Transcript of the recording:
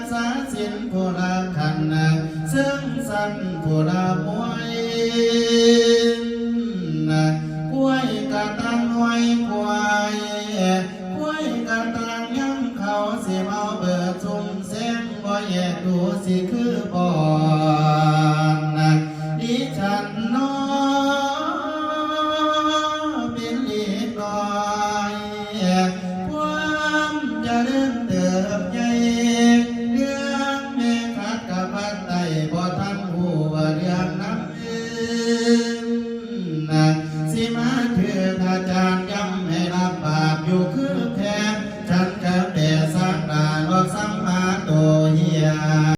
กษาสินผู้ละขันซึ่งสันผู้ละมวยกล้วยกระตังห้อควายกล้วยกระตังย่ำเขาเสียเอาเบิดจุ่มเส้นบ่แยกดูสิคือบ่อนดิฉันน้อเป็นลีกลอยความจะเดินเติบ จารย์ย่ำให้ลำบากอยู่คือแทนฉันกับแต่สักดาลอกสัมมาโตเฮีย